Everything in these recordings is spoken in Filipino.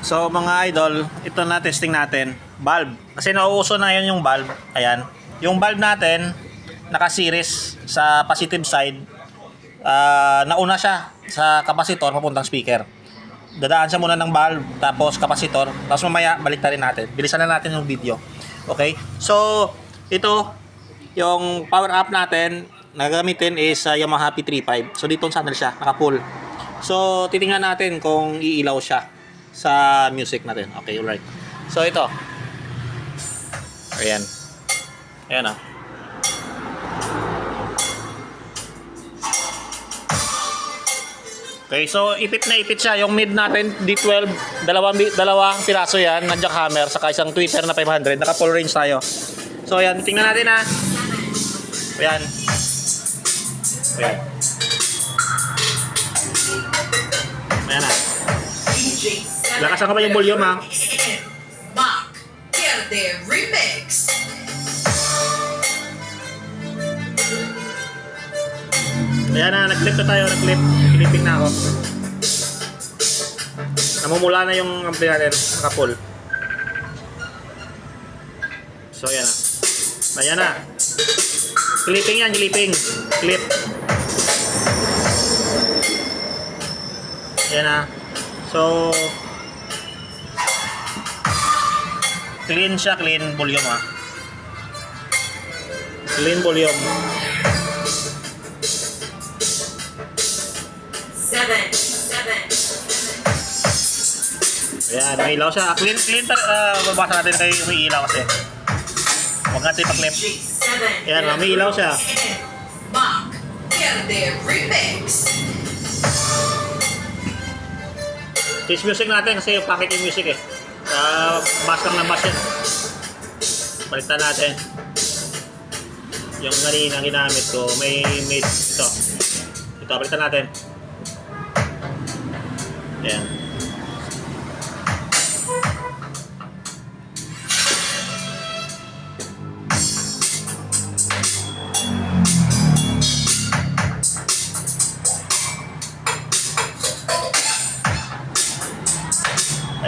So mga idol, ito na testing natin. Valve. Kasi nauuso na yun yung valve. Ayan. Yung valve natin, naka-series sa positive side. Ah, nauna siya sa kapasitor papuntang speaker. Dadaan siya muna ng valve, tapos kapasitor, tapos mamaya balik rin natin. Bilisan na natin yung video. Okay? So, ito, yung power up natin, na gamitin is uh, Yamaha P35. So, dito channel siya, naka-full. So, titingnan natin kung iilaw siya sa music natin. Okay, alright. So, ito. Ayan. Ayan ah. Okay, so ipit na ipit siya. Yung mid natin, D12, dalawang, dalawang piraso yan, na jackhammer, saka isang tweeter na 500. Naka full range tayo. So, ayan, tingnan natin ha. Ayan. Ayan. Ayan na. Lakasan ka ba yung volume, ha? Mark Verde Remix. Ayan na, nag-clip na tayo, nag-clip. Clipping na ako. Namumula na yung ampli natin, naka-full. So, ayan na. Ayan na. Clipping yan, clipping. Clip. Ayan na. So, clean siya, clean volume ah. Clean volume. Seven, seven. Ayan, may ilaw siya. Clean, clean, uh, babasa natin kay may ilaw kasi. Huwag natin pa-clip. Ayan, may ilaw siya. Remix. Change music natin kasi yung packet yung music eh. Uh, bass lang na bass yun. Baliktad natin. Yung kanina ginamit ko, may, may ito. Ito, baliktad natin. Ayan.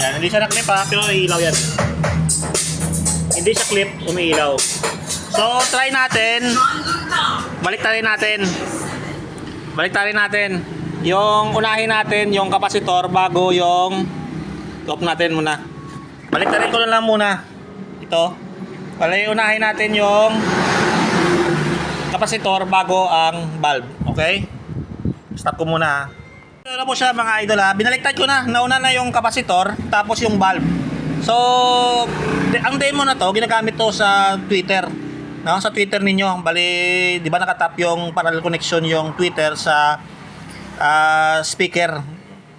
Ayan, hindi siya na-clip ha, pero ilaw yan. Hindi siya clip, umiilaw. So, try natin. Baliktarin natin. Baliktarin natin. Yung unahin natin, yung kapasitor bago yung off natin muna. Baliktarin ko na lang muna. Ito. Bali, unahin natin yung kapasitor bago ang valve. Okay? Stop ko muna ha. Ano po siya mga idol ha, binaliktad ko na, nauna na yung kapasitor, tapos yung valve. So, ang demo na to, ginagamit to sa Twitter. No, sa Twitter ninyo, bali, di ba nakatap yung parallel connection yung Twitter sa ah, speaker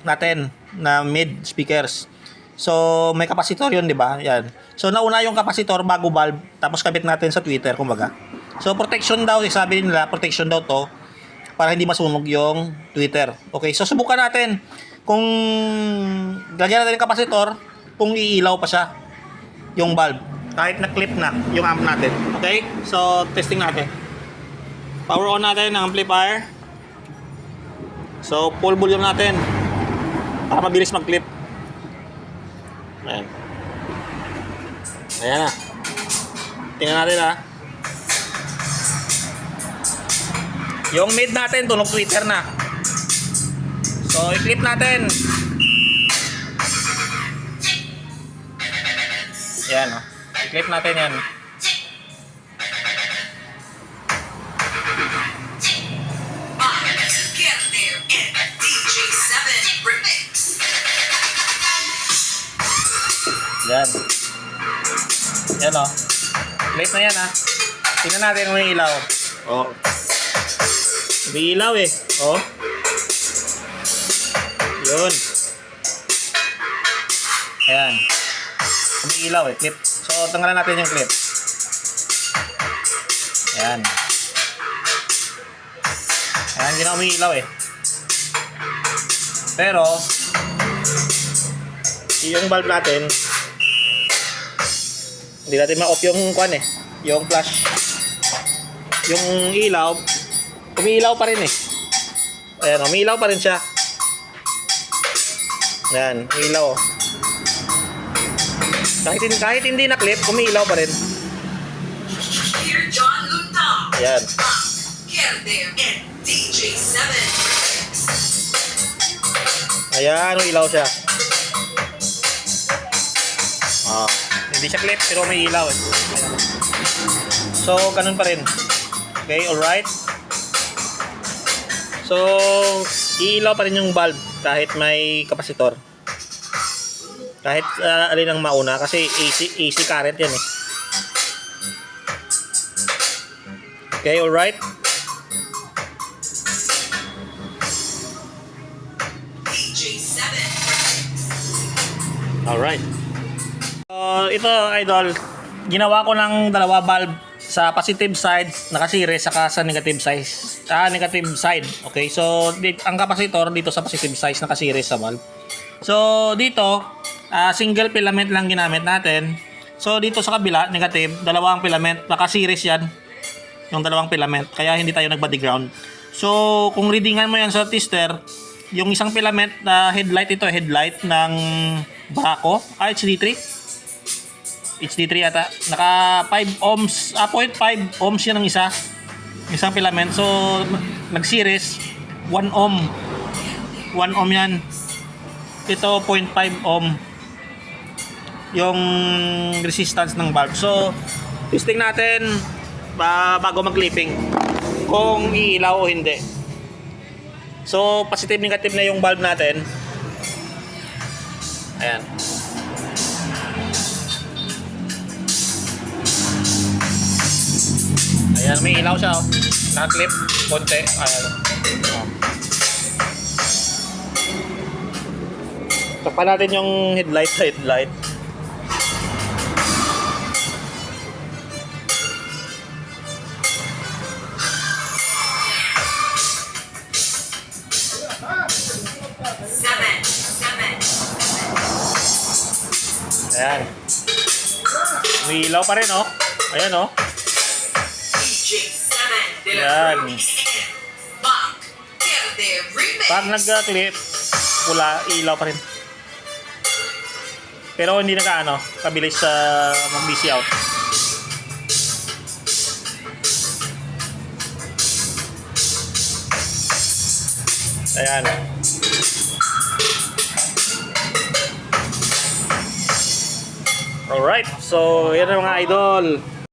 natin na mid speakers. So, may kapasitor yun, di ba? Yan. So, nauna yung kapasitor bago valve, tapos kabit natin sa Twitter, kumbaga. So, protection daw, sabi nila, protection daw to, para hindi masunog yung Twitter. Okay, so subukan natin kung lagyan natin yung kapasitor, kung iilaw pa siya yung valve. Kahit na-clip na yung amp natin. Okay, so testing natin. Power on natin ng amplifier. So, full volume natin. Para mabilis mag-clip. Ayan. Ayan na. Tingnan natin ha. Yung mid natin, tunog Twitter na. So, i-clip natin. Yan, oh. I-clip natin yan. Mark Verde DJ7 Remix. Yan. Yan, oh. Clip na yan, ha. Tingnan natin kung may ilaw. Oh. May ilaw, eh. Oh. Yun. Ayan. May ilaw, eh. Clip. So, tanggalan natin yung clip. Ayan. Ayan, hindi na umiilaw eh. Pero, yung valve natin, hindi natin ma-off yung kwan eh. Yung flash. Yung ilaw, umiilaw pa rin eh. Ayan, umiilaw pa rin siya. Ayan, umiilaw. Kahit, kahit hindi na clip, umiilaw pa rin. Dear John. Ayan. Mark Kerder and DJ7 Remix. Ayan, umiilaw siya. Ah, hindi siya clip, pero may ilaw eh. So, ganun pa rin. Okay, alright. So, iilaw pa rin yung bulb kahit may kapasitor. Kahit uh, alin ang mauna kasi AC, AC current yan eh. Okay, alright. DJ7 Remix. Alright. So, ito, idol, ginawa ko ng dalawa bulb sa positive side naka-series saka sa negative size. Ah negative side. Okay so ang capacitor dito sa positive size naka-series sa bulb so dito ah, single filament lang ginamit natin. So dito sa kabila negative dalawang filament naka-series yan yung dalawang filament. Kaya hindi tayo nag-body ground. So kung readingan mo yan sa tester yung isang filament na headlight ito headlight ng Braco ah, HD3 HD3 ata. Naka 5 ohms, ah 0.5 ohms yan ang isa. Isang filament. So, nag-series, 1 ohm. 1 ohm yan. Ito, 0.5 ohm. Yung resistance ng bulb. So, testing natin ba, bago mag-clipping kung iilaw o hindi. So, positive negative na yung bulb natin. Ayan. Ayan, may ilaw siya oh. Naka-clip, konti. Ayan. Oh. Takpan natin yung headlight sa headlight. Seven. Seven. Ayan. May ilaw pa rin oh. Ayan oh. DJ7 de la Yan. Pag nag-clip, pula, ilaw pa rin. Pero hindi nag-ano, kabilis sa mag-busy out. Ayan. Alright, so yan ang mga idol.